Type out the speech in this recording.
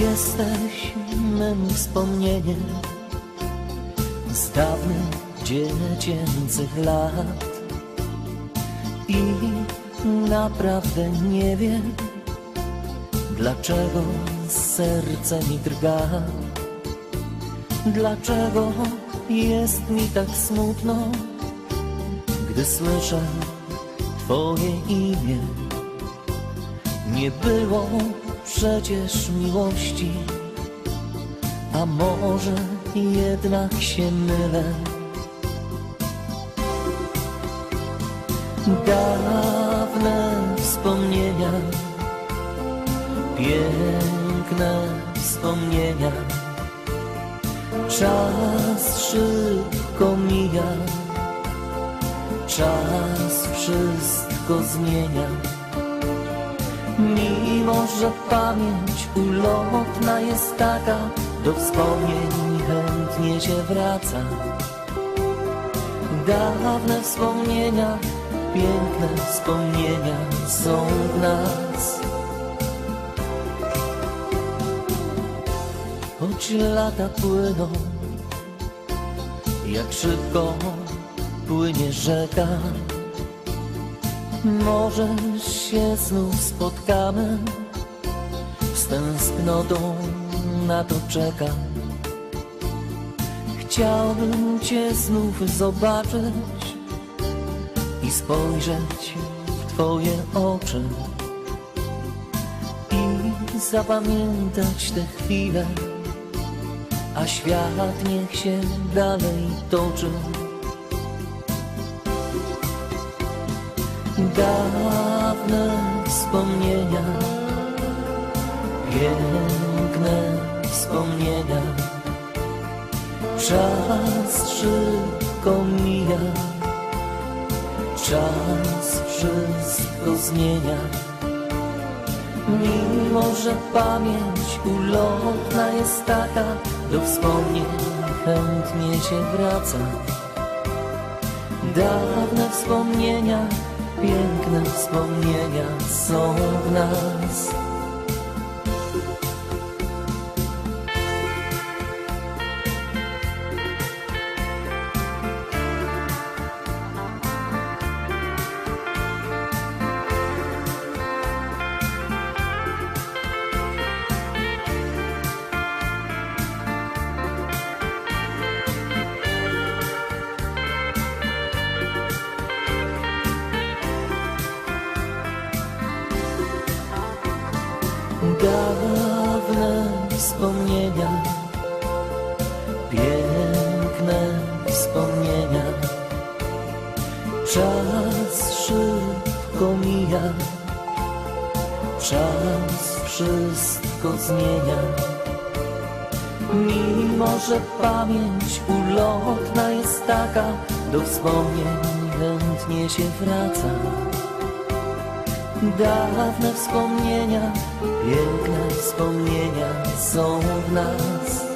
Jesteś mym wspomnieniem. Z dawnych dziecięcych lat. I naprawdę nie wiem, dlaczego serce mi drga, dlaczego jest mi tak smutno, gdy słyszę Twoje imię. Nie było przecież miłości, a może jednak się mylę. Dawne wspomnienia, piękne wspomnienia. Czas szybko mija, czas wszystko zmienia. Mimo, że pamięć ulotna jest taka, do wspomnień chętnie się wraca. Dawne wspomnienia, piękne wspomnienia są w nas. Choć lata płyną, jak szybko płynie rzeka. Może się znów spotkamy, z tęsknotą na to czekam. Chciałbym Cię znów zobaczyć i spojrzeć w Twoje oczy i zapamiętać te chwile, a świat niech się dalej toczy. Dawne wspomnienia, piękne wspomnienia. Czas szybko mija, czas wszystko zmienia. Mimo, że pamięć ulotna jest taka, do wspomnień chętnie się wraca. Dawne wspomnienia, piękne wspomnienia są w nas. Dawne wspomnienia, piękne wspomnienia. Czas szybko mija, czas wszystko zmienia. Mimo, że pamięć ulotna jest taka, do wspomnień chętnie się wraca. Dawne wspomnienia, piękne wspomnienia są w nas.